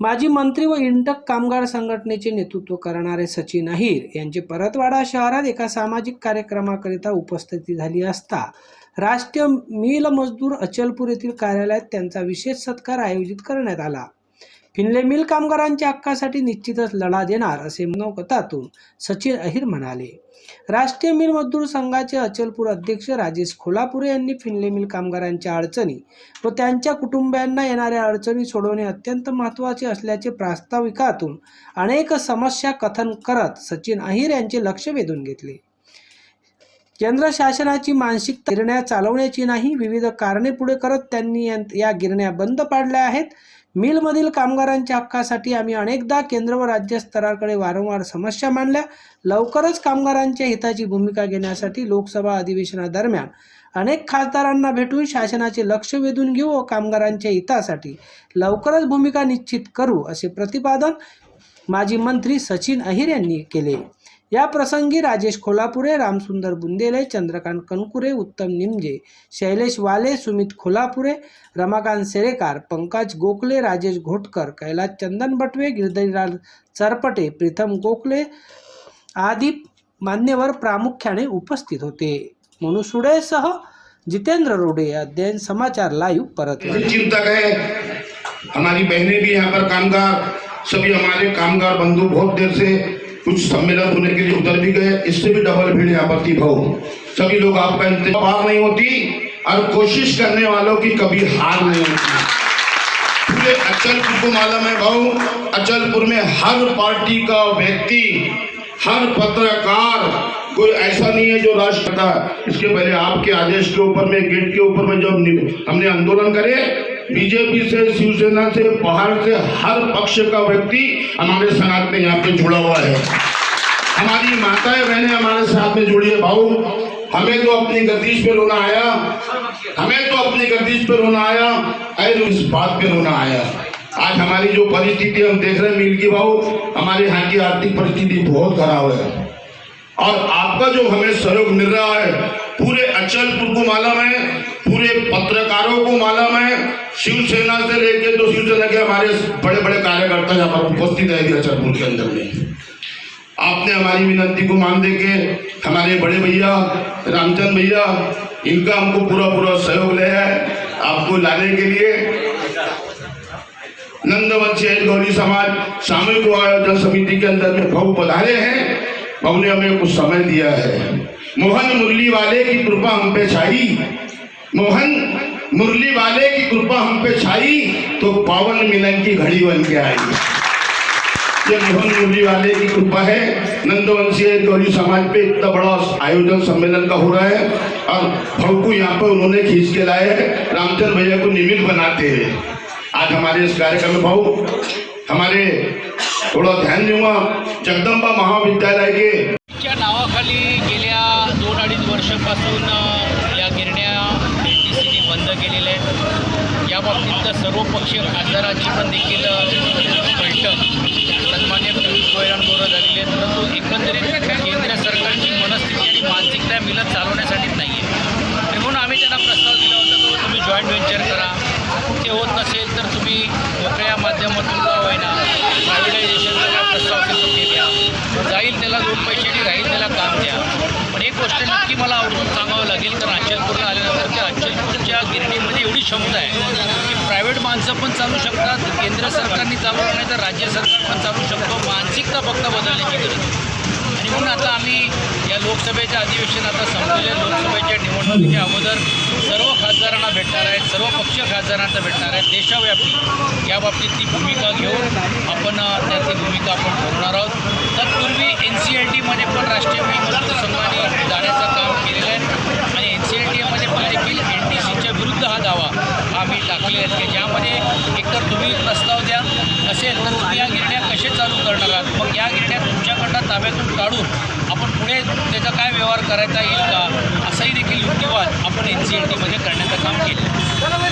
माजी मंत्री व इंटक कामगार संघटनेचे नेतृत्व करणारे सचिन अहिर यांची परतवाडा शहरात एका सामाजिक कार्यक्रमाकरिता उपस्थिती झाली असता राष्ट्रीय मिल मजदूर अचलपूर येथील कार्यालयात त्यांचा विशेष सत्कार आयोजित करण्यात आला. फिनले मिल कामगारांच्या हक्कासाठी निश्चितच लढा देणार असे मनोगतातून सचिन अहिर म्हणाले. राष्ट्रीय मिल मजदूर संघाचे अचलपूर अध्यक्ष राजेश खोलापुरे यांनी फिनले मिल कामगारांच्या अडचणी व त्यांच्या कुटुंबियांना येणाऱ्या अडचणी सोडवणे अत्यंत महत्त्वाचे असल्याचे प्रास्ताविकातून अनेक समस्या कथन करत सचिन अहिर यांचे लक्ष वेधून घेतले. केंद्र शासनाची मानसिकता गिरण्या चालवण्याची नाही विविध कारणे पुढे करत त्यांनी या- या गिरण्या बंद पाडल्या आहेत. मिलमधील कामगारांच्या हक्कासाठी आम्ही अनेकदा केंद्र व राज्य स्तराकडे वारंवार समस्या मांडल्या. लवकरच कामगारांच्या हिताची भूमिका घेण्यासाठी लोकसभा अधिवेशनादरम्यान अनेक खासदारांना भेटून शासनाचे लक्ष वेधून घेऊ व कामगारांच्या हितासाठी लवकरच भूमिका निश्चित करू असे प्रतिपादन माजी मंत्री सचिन अहिर यांनी केले. या प्रसंगी राजेश खोलापुरे रामसुंदर बुंदेले चंद्रकांत कणकुरे उत्तम निमजे शैलेश वाले सुमित खोलापुरे रमाकांत सेरेकार पंकज गोखले राजेश घोटकर कैलास चंदन बटवे गिरधरीलाल चरपटे प्रीतम गोखले आदी मान्यवर प्रामुख्याने उपस्थित होते. मनु सुडेसह जितेंद्र रोडे अध्ययन समाचार लाइव परत चिंतक है हमारी बहनें भी यहाँ पर कामगार सभी हमारे कामगार बंधु बहुत देर से कुछ सम्मेलन होने के लिए उधर भी गए, इससे भी डबल भीड़ यहाँ पर थी भाऊ सभी लोग आपका इंतज़ार हार नहीं होती, और कोशिश करने वालों की कभी हार नहीं होती। पूरे अचलपुर को मालूम है भाऊ अचलपुर में हर पार्टी का व्यक्ति, हर पत्रकार, कोई ऐसा नहीं है जो राष्ट्र करता। इसके पहले आपके आदेश के ऊपर में, गेट के ऊपर में जब हमने आंदोलन करे बीजेपी से, शिवसेना से बाहर से हर पक्ष का व्यक्ति हमारे साथ में यहाँ पे जुड़ा हुआ है। हमारी माताएँ बहनें हमारे साथ में जुड़ी है। भाऊ, हमें तो अपनी गर्दिश पे रोना आया। हमें तो अपनी गर्दिश पे रोना आया। अरे इस बात पे रोना आया। आज हमारी जो परिस्थिति हम देख रहे हैं मिल की भाऊ, हमारे यहाँ की आर्थिक परिस्थिति बहुत खराब है। और आपका जो हमें सहयोग मिल रहा है, पूरे अचलपुर को मालूम है, पूरे पत्रकारों को मालूम है शिवसेना से लेके तो शिवसेना के हमारे बड़े बड़े कार्यकर्ता यहाँ पर उपस्थित है अभी के अंदर में। आपने हमारी विनंती को मान दे के हमारे बड़े भैया, रामचंद भैया, इनका हमको पूरा पूरा सहयोग ले है आपको लाने के लिए। नंदवंशी गौरी समाज सामूहिक आयोजन समिति के अंदर में भाऊ पधारे हैं। भाऊ ने हमें कुछ समय दिया है। मोहन मुरली वाले की कृपा हम पे छाई। मोहन मुरली वाले की कृपा हम पे छाई तो पावन मिलन की घड़ी बन के आई। ये मोहन मुरली वाले की कृपा है। नंदवंशी गौरी समाज पे इतना बड़ा आयोजन सम्मेलन का हो रहा है। और भाऊ को यहाँ पे उन्होंने खींच के लाए है। रामचंद्र भैया को निमित्त बनाते हैं आज हमारे इस कार्यक्रम में भाऊ हमारे थोड़ा ध्यान दूँगा जगदंबा महाविद्यालय के नावाखाली गेल्या दोन अडीच बाबतीत सर्वपक्षीय खासदारांची पण देखील बैठक. सन्मान्य पियुष गोयलांबरोबर झालेली आहे परंतु एकंदरीत केंद्र सरकारची मनस्थिती आणि मानसिकता मिळत चालवण्यासाठीच नाही आहे म्हणून आम्ही त्यांना प्रस्ताव दिला होता की तुम्ही जॉईंट व्हेंचर करा. ते होत नसेल तर तुम्ही मोकळ्या माध्यमातून का होईना प्रायव्हेटायझेशनचा काय प्रस्ताव असेल तो ते द्या. जाईल त्याला दोन पैसे राहील त्याला काम द्या. पण एक गोष्ट नक्की मला आवडून सांगावं लागेल कारण अचलपूरला आल्यानंतर त्या गिरणीमध्ये एवढी क्षमता आहे की प्रायव्हेट माणसं पण चालू शकतात केंद्र सरकारने चालू नाही तर राज्य सरकार पण चालू शकतो. मानसिकता फक्त बदलण्याची गरज आणि म्हणून आता आम्ही या लोकसभेच्या अधिवेशन आता संपलेल्या लोकसभेच्या निवडणुकीच्या अगोदर सर्व खासदारांना भेटणार आहेत सर्व पक्ष खासदारांना भेटणार आहेत. देशाव्यापी या बाबतीतली भूमिका घेऊन आपण त्याची भूमिका आपण ठरवणार आहोत. तत्पूर्वी एन सी एल टीमध्ये पण राष्ट्रीय महिला संघाने जाण्याचं काम केलेलं आहे आणि एन सी एल टीमध्ये पण देखील एन टी सीच्या विरुद्ध हा दावा आम्ही टाकले आहेत की ज्यामध्ये एकतर तुम्ही प्रस्ताव द्या नसेल तर तुम्ही या गिरण्या कशा कसे चालू करणार आहात. मग या गिरण्या तुमच्याकडनं ताब्यातून काढून आपण पुढे त्याचा काय व्यवहार करायचा येईल का? असाही देखील युक्तिवाद आपण एन सी एन टीमध्ये करण्याचं काम केलं